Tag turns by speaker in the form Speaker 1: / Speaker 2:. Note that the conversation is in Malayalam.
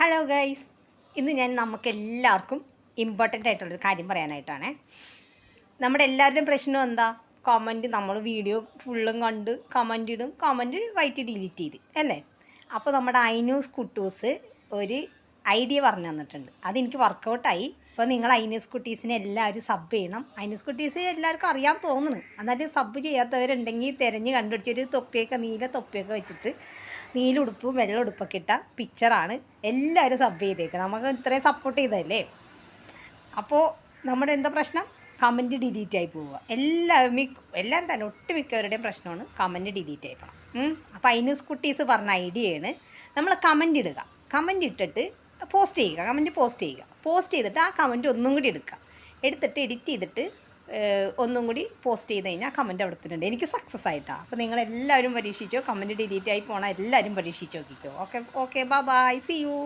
Speaker 1: ഹലോ ഗൈസ് ഇന്ന് ഞാൻ നമുക്ക് എല്ലാവർക്കും ഇമ്പോർട്ടന്റ് ആയിട്ടുള്ളൊരു കാര്യം പറയാനായിട്ടാണേ. നമ്മുടെ എല്ലാവരുടെയും പ്രശ്നം എന്താ? കമന്റ് നമ്മൾ വീഡിയോ ഫുള്ളും കണ്ട് കമന്റ് ഇടും. കമന്റ് വൈറ്റ് ഡിലീറ്റ് ചെയ്ത് അല്ലേ? അപ്പോൾ നമ്മുടെ ഐന്യൂസ് കുട്ടൂസ് ഒരു ഐഡിയ പറഞ്ഞു തന്നിട്ടുണ്ട്. അതെനിക്ക് വർക്കൗട്ടായി അപ്പോൾ നിങ്ങൾ ഐന്യൂസ് കുട്ടീസിനെ എല്ലാവരും സബ് ചെയ്യണം. ഐന്യൂസ് കുട്ടീസ് എല്ലാവർക്കും അറിയാൻ തോന്നുന്നു. എന്നാലും സബ് ചെയ്യാത്തവരുണ്ടെങ്കിൽ തിരഞ്ഞ് കണ്ടുപിടിച്ചൊരു തൊപ്പിയൊക്കെ നീല തൊപ്പിയൊക്കെ വെച്ചിട്ട് നീല ഉടുപ്പും വെള്ള ഉടുപ്പൊക്കെ ഇട്ട പിക്ചറാണ് എല്ലാവരും സബ് ചെയ്തേക്കുക നമുക്ക് ഇത്രയും സപ്പോർട്ട് ചെയ്തതല്ലേ? അപ്പോൾ നമ്മുടെ എന്താ പ്രശ്നം? കമന്റ് ഡിലീറ്റ് ആയി പോവുക. എല്ലാവരും എല്ലാവരും തന്നെ ഒട്ടുമിക്കവരുടെയും പ്രശ്നമാണ് കമന്റ് ഡിലീറ്റ് ആയി പോകണം അപ്പോൾ ഐനൂസ് കുട്ടീസ് പറഞ്ഞ ഐഡിയയാണ് നമ്മൾ കമന്റ് ഇടുക. കമന്റ് ഇട്ടിട്ട് പോസ്റ്റ് ചെയ്യുക. കമന്റ് പോസ്റ്റ് ചെയ്യുക. പോസ്റ്റ് ചെയ്തിട്ട് ആ കമന്റ് ഒന്നും കൂടി എടുക്കുക. എടുത്തിട്ട് എഡിറ്റ് ചെയ്തിട്ട് ഒന്നും കൂടി പോസ്റ്റ് ചെയ്ത് കഴിഞ്ഞാൽ കമന്റ് അവിടെ തന്നെ ഉണ്ട് എനിക്ക് സക്സസ് ആയിട്ടാണ് അപ്പോൾ നിങ്ങൾ എല്ലാവരും പരീക്ഷിച്ചോ? കമന്റ് ഡിലീറ്റ് ആയി പോകണം എല്ലാവരും പരീക്ഷിച്ച് നോക്കിക്കോ. Okay okay bye bye see you